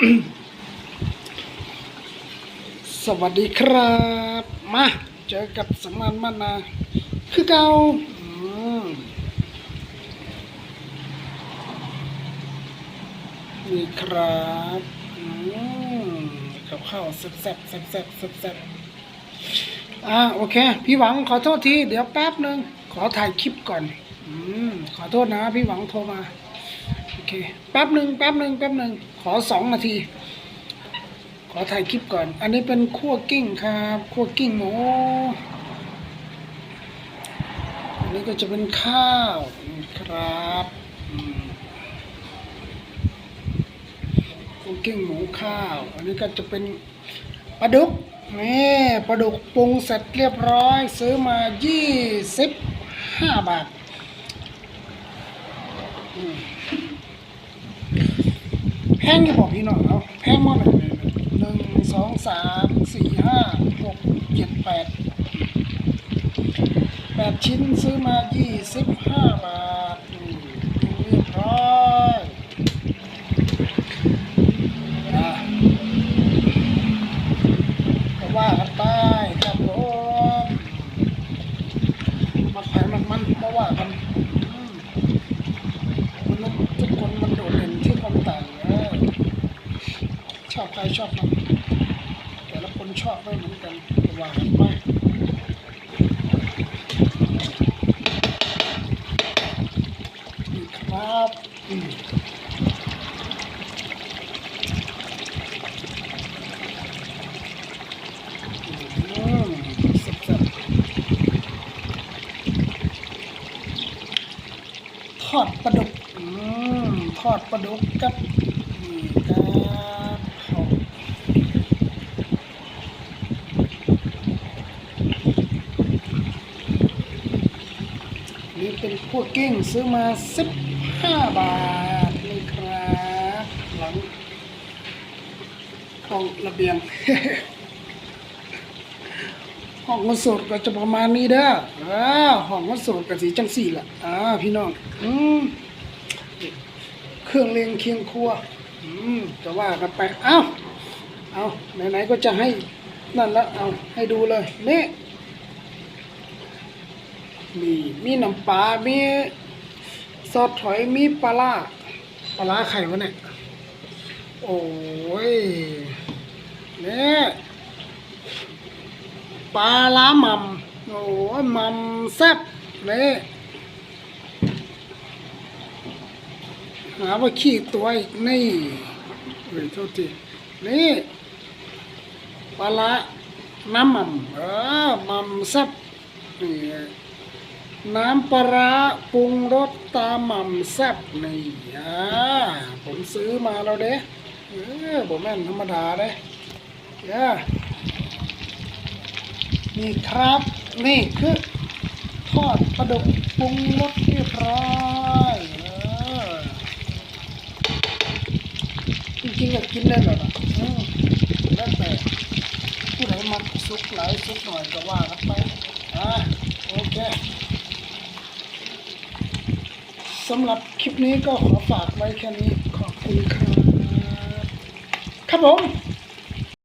สวัสดีครับ มาเจอกับสมานมานา คือเกาอนี่ครับกับข้าวแซ่บแซ่บแซ่บแซ่บแซ่บแซ่บอ่าโอเค พี่หวังขอโทษที เดี๋ยวแป๊บหนึ่งขอถ่ายคลิปก่อน อืม ขอโทษนะ พี่หวังโทรมา โอเค แป๊บหนึ่งแป๊บหนึ่งแป๊บหนึ่งขอสองนาที ขอถ่ายคลิปก่อน อันนี้เป็นคั่วกิ้งครับคั่วกิ้งหมูอันนี้ก็จะเป็นข้าวครับคั่วกิ้งหมูข้าว อันนี้ก็จะเป็นปลาดุกนี่ปลาดุกปรุงเสร็จเรียบร้อย ซื้อมายี่สิบห้าบาทอืมแพ งอยู่บอกพี่น้องเนาแพงมากเลยหนึ่งสองสามสี่ห้าหกเจ็ดแปดแปดชิ้นซื้อมายี่สิบห้าบาทอืมเรียบร้อยอะก็ว่ากันไปครับผมมาแผนมันมันเพราะว่ากันอืมมนุษย์ทุกคนมันโดดเด่นที่ความต่างนะ ชอบใครชอบมันแต่ละคนชอบไม่เหมือนกันว่ากันไปนี่ครับทอดปลาดุกอืมทอดปลาดุกกับนี่ครับเขา นี่เป็นพวกกิ้งซื้อมาสิบห้าบาทนี่ครับหลังห้องระเบียงห้องมันสดก็จะประมาณนี้เด้ออ่าห้องมันสดก็สีจังสี่ละอ่าพี่น้องอืมเครื่องเลียงเคียงครัวอืมจะว่ากันไปเอ้าเอาไหนๆก็จะให้นั่นล้วเอาให้ดูเลยนี่ มี มีน้ำปลา มีซอสถอย มีปลาล่าปลาล่าไข่วะเนี่ย โอ้ยเนี่ยปลาล้าม่ำโอ้ยม่ำแซ่บเนี่ยหาว่าขี้ตัวอีกนี่เฮ้ยโทษทีนี่ปลาละน้ำม่ำเออม่ำแซ่บนี่ น้ำปลาปรุงรสตามหม่ำแซ่บนี่อ่าผมซื้อมาแล้วเด้เออผมแม่นธรรมดาเด้เด้นี่ครับ นี่คือทอดปลาดุกปรุงรสเรียบร้อยเออจริงๆอยากกินได้หรอนะแล้วแต่ผู้ใดมักสุกหลายสุกหน่อยก็ว่ากันไปอะโอเค สำหรับคลิปนี้ก็ขอฝากไว้แค่นี้ขอบคุณครับครับผม